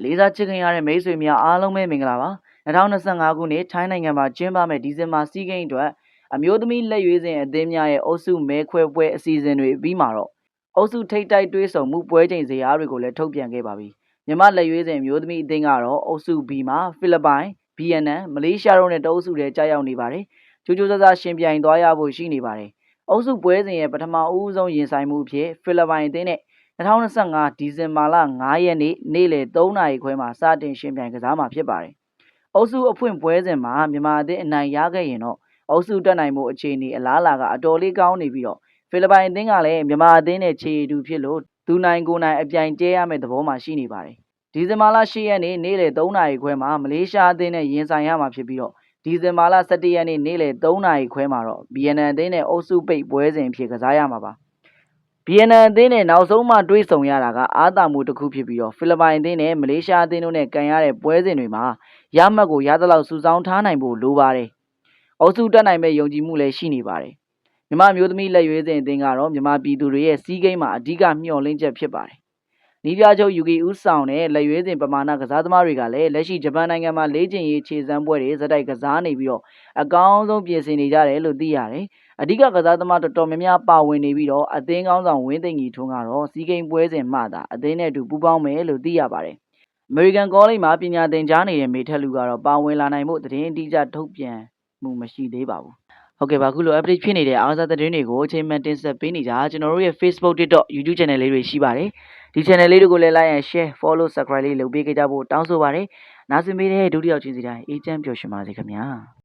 လေးစားချစ်ခင်ရတဲ့မိတ်ဆွေများအားလုံးပဲမင်္ဂလာပါ2025ခုနှစ်ထိုင်းနိုင်ငံမှာကျင်းပမယ့်ဒီဇင်ဘာစီးကိန်းအတွက်အမျိုးသမီးလက်ရွေးစင်အသင်းများရဲ့အုပ်စုမဲခွဲပွဲအစီအစဉ်တွေပြီးမှာတော့အုပ်စုထိပ်တိုက်တွေးဆုံမှုပွဲချိန်ဇယားတွေကိုလည်းထုတ်ပြန်ခဲ့ပါပြီမြန်မာလက်ရွေးစင်အမျိုးသမီးအသင်းကတော့အုပ်စု B မှာဖိလစ်ပိုင်ဗီယက်နမ်မလေးရှားတို့နဲ့တအုပ်စုထဲကြာရောက်နေပါတယ်ကျိုးကျိုးဆဆရှင်ပြိုင်သွားရဖို့ရှိနေပါတယ်အုပ်စုပွဲစဉ်ရဲ့ပထမအဦးဆုံးရင်ဆိုင်မှုအဖြစ်ဖိလစ်ပိုင်အသင်းနဲ့ 2025ဒီဇင်ဘာလ9ရက်နေ့နေ့လယ်3နာရီခွဲမှာစတင်ရှင်ပြိုင်ကစားမှာဖြစ်ပါတယ်။အုပ်စုအဖွင့်ပွဲစဉ်မှာမြန်မာအသင်းအနိုင်ရခဲ့ရင်တော့အုပ်စုတက်နိုင်မှုအခြေအနေအလားအလာကအတော်လေးကောင်းနေပြီးတော့ဖိလစ်ပိုင်အသင်းကလည်းမြန်မာအသင်းနဲ့ခြေတူဖြစ်လို့သူနိုင်ကိုနိုင်အပြိုင်ကျဲရမယ့်သဘောမှရှိနေပါတယ်။ဒီဇင်ဘာလ10ရက်နေ့နေ့လယ်3နာရီခွဲမှာမလေးရှားအသင်းနဲ့ရင်ဆိုင်ရမှာဖြစ်ပြီးတော့ဒီဇင်ဘာလ17ရက်နေ့နေ့လယ်3နာရီခွဲမှာတော့ BNN အသင်းနဲ့အုပ်စုပိတ်ပွဲစဉ်အဖြစ်ကစားရမှာပါ။ BNN အသင်းနဲ့နောက်ဆုံးမှတွေ့ဆုံရတာကအားသာမှုတစ်ခုဖြစ်ပြီးတော့ဖိလစ်ပိုင်အသင်းနဲ့မလေးရှားအသင်းတို့နဲ့ကန်ရတဲ့ပွဲစဉ်တွေမှာရမှတ်ကိုရသလောက်စုဆောင်းထားနိုင်ဖို့လိုပါတယ်။အုပ်စုတက်နိုင်မဲ့ယုံကြည်မှုလည်းရှိနေပါတယ်။မြမမျိုးသမီးလက်ရွေးစဉ်အသင်းကတော့မြမပြည်သူတွေရဲ့စီးကိန်းမှာအဓိကမျှော်လင့်ချက်ဖြစ်ပါတယ်။ နီးပြချုပ်ယူကီဦးဆောင်တဲ့လက်ရွေးစဉ်ပမာဏကစားသမားတွေကလည်းလက်ရှိဂျပန်နိုင်ငံမှာလေ့ကျင့်ရေးခြေစမ်းပွဲတွေဇက်တိုက်ကစားနေပြီးတော့အကောင်းဆုံးပြင်ဆင်နေကြတယ်လို့သိရတယ်။အဓိကကစားသမားတော်တော်များများပါဝင်နေပြီးတော့အသင်းကောင်းဆောင်ဝင်းသိင္ကြီးထွန်းကတော့စီးကိန်းပွဲစဉ်မှသာအသင်းနဲ့အတူပူးပေါင်းမယ်လို့သိရပါတယ်။ American College မှာပညာသင်ကြားနေတဲ့မေထက်လူကတော့ပါဝင်လာနိုင်မှုသတင်းအတိအကျထုတ်ပြန်မှုမရှိသေးပါဘူး။ဟုတ်ကဲ့ပါခုလို update ဖြစ်နေတဲ့အားကစားသတင်းတွေကိုအချိန်မှန်တင်ဆက်ပေးနေကြကျွန်တော်တို့ရဲ့ Facebook, TikTok, YouTube channel လေးတွေရှိပါတယ်။ ဒီ channel လေးတွေကိုလည်း like and share, follow, subscribe လေးလုပ်ပေးကြဖို့တောင်းဆိုပါတယ်။နားဆင်ပေးတဲ့ဒုတိယချင်းစီတိုင်းအေးချမ်းပျော်ရွှင်ပါစေခင်ဗျာ။